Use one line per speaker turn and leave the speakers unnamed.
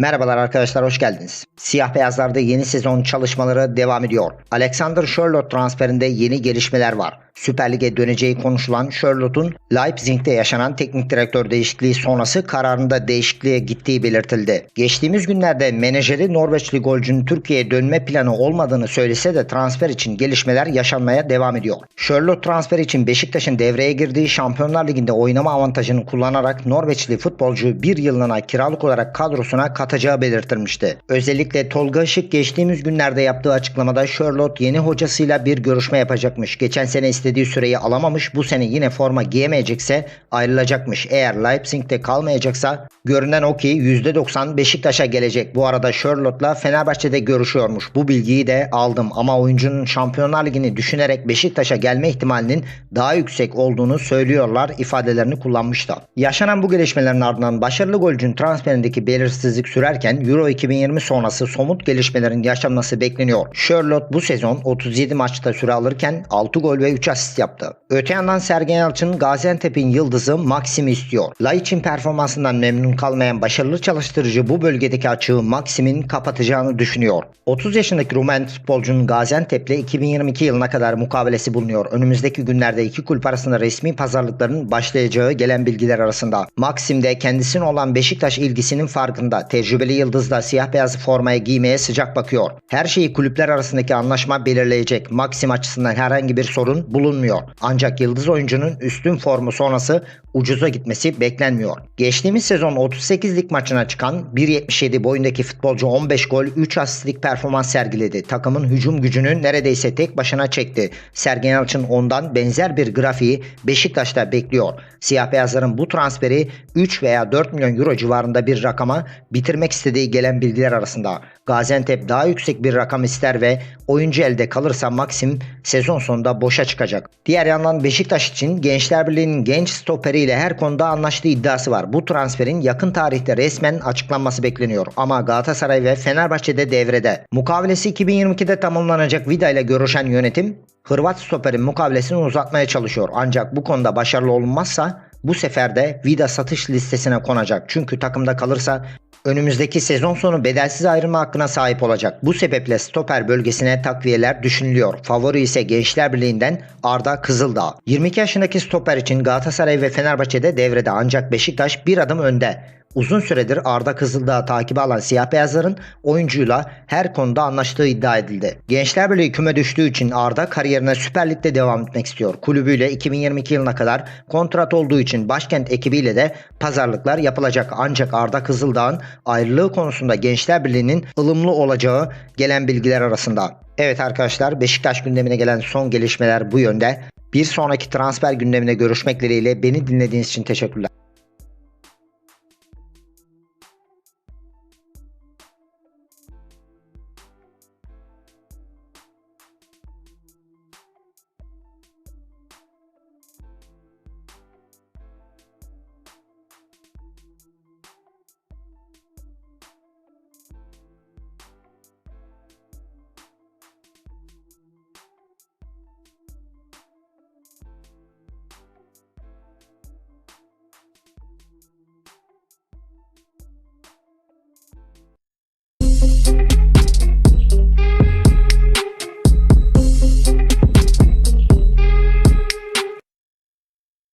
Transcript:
Merhabalar arkadaşlar hoş geldiniz. Siyah beyazlarda yeni sezon çalışmaları devam ediyor. Alexander Sherlock transferinde yeni gelişmeler var. Süper Lig'e döneceği konuşulan Sherlock'un Leipzig'te yaşanan teknik direktör değişikliği sonrası kararında değişikliğe gittiği belirtildi. Geçtiğimiz günlerde menajeri Norveçli golcünün Türkiye'ye dönme planı olmadığını söylese de transfer için gelişmeler yaşanmaya devam ediyor. Sherlock transfer için Beşiktaş'ın devreye girdiği Şampiyonlar Ligi'nde oynama avantajını kullanarak Norveçli futbolcu bir yıllığına kiralık olarak kadrosuna katacağı belirtilmişti. Özellikle Tolga Işık geçtiğimiz günlerde yaptığı açıklamada Sherlock yeni hocasıyla bir görüşme yapacakmış. Geçen sene istediği süreyi alamamış bu sene yine forma giyemeyecekse ayrılacakmış. Eğer Leipzig'te kalmayacaksa görünen o ki %90 Beşiktaş'a gelecek. Bu arada Sherlock'la Fenerbahçe'de görüşüyormuş. Bu bilgiyi de aldım ama oyuncunun Şampiyonlar Ligi'ni düşünerek Beşiktaş'a gelme ihtimalinin daha yüksek olduğunu söylüyorlar ifadelerini kullanmıştı. Yaşanan bu gelişmelerin ardından başarılı golcünün transferindeki belirsizlik sürerken Euro 2020 sonrası somut gelişmelerin yaşanması bekleniyor. Sherlock bu sezon 37 maçta süre alırken 6 gol ve 3 asist yaptı. Öte yandan Sergen Yalçın Gaziantep'in yıldızı Maxim'i istiyor. Laiç'in performansından memnun kalmayan başarılı çalıştırıcı bu bölgedeki açığı Maxim'in kapatacağını düşünüyor. 30 yaşındaki Rumen futbolcunun Gaziantep'le 2022 yılına kadar mukavelesi bulunuyor. Önümüzdeki günlerde iki kulüp arasında resmi pazarlıkların başlayacağı gelen bilgiler arasında. Maxim de kendisine olan Beşiktaş ilgisinin farkında. Tecrübeli yıldız da siyah beyaz formaya giymeye sıcak bakıyor. Her şeyi kulüpler arasındaki anlaşma belirleyecek. Maxim açısından herhangi bir sorun bulunmuyor. Ancak yıldız oyuncunun üstün formu sonrası ucuza gitmesi beklenmiyor. Geçtiğimiz sezon 38 lig maçına çıkan 1.77 boyundaki futbolcu 15 gol 3 asistlik performans sergiledi. Takımın hücum gücünü neredeyse tek başına çekti. Sergen Yalçın ondan benzer bir grafiği Beşiktaş'ta bekliyor. Siyah beyazların bu transferi 3 veya 4 milyon euro civarında bir rakama bitirmek istediği gelen bilgiler arasında. Gaziantep daha yüksek bir rakam ister ve oyuncu elde kalırsa Maxim sezon sonunda boşa çıkacak. Diğer yandan Beşiktaş için Gençler Birliği'nin genç stoperiyle her konuda anlaştığı iddiası var. Bu transferin yakın tarihte resmen açıklanması bekleniyor. Ama Galatasaray ve Fenerbahçe'de devrede. Mukavelesi 2022'de tamamlanacak Vida ile görüşen yönetim Hırvat stoperin mukavelesini uzatmaya çalışıyor. Ancak bu konuda başarılı olunmazsa bu sefer de Vida satış listesine konacak. Çünkü takımda kalırsa önümüzdeki sezon sonu bedelsiz ayrılma hakkına sahip olacak. Bu sebeple stoper bölgesine takviyeler düşünülüyor. Favori ise Gençler Birliği'nden Arda Kızıldağ. 22 yaşındaki stoper için Galatasaray ve Fenerbahçe'de devrede ancak Beşiktaş bir adım önde. Uzun süredir Arda Kızıldağ'ı takibi alan siyah beyazların oyuncuyla her konuda anlaştığı iddia edildi. Gençler Birliği küme düştüğü için Arda kariyerine Süper Lig'de devam etmek istiyor. Kulübüyle 2022 yılına kadar kontrat olduğu için başkent ekibiyle de pazarlıklar yapılacak. Ancak Arda Kızıldağ'ın ayrılığı konusunda Gençler Birliği'nin ılımlı olacağı gelen bilgiler arasında. Evet arkadaşlar Beşiktaş gündemine gelen son gelişmeler bu yönde. Bir sonraki transfer gündemine görüşmek dileğiyle beni dinlediğiniz için teşekkürler.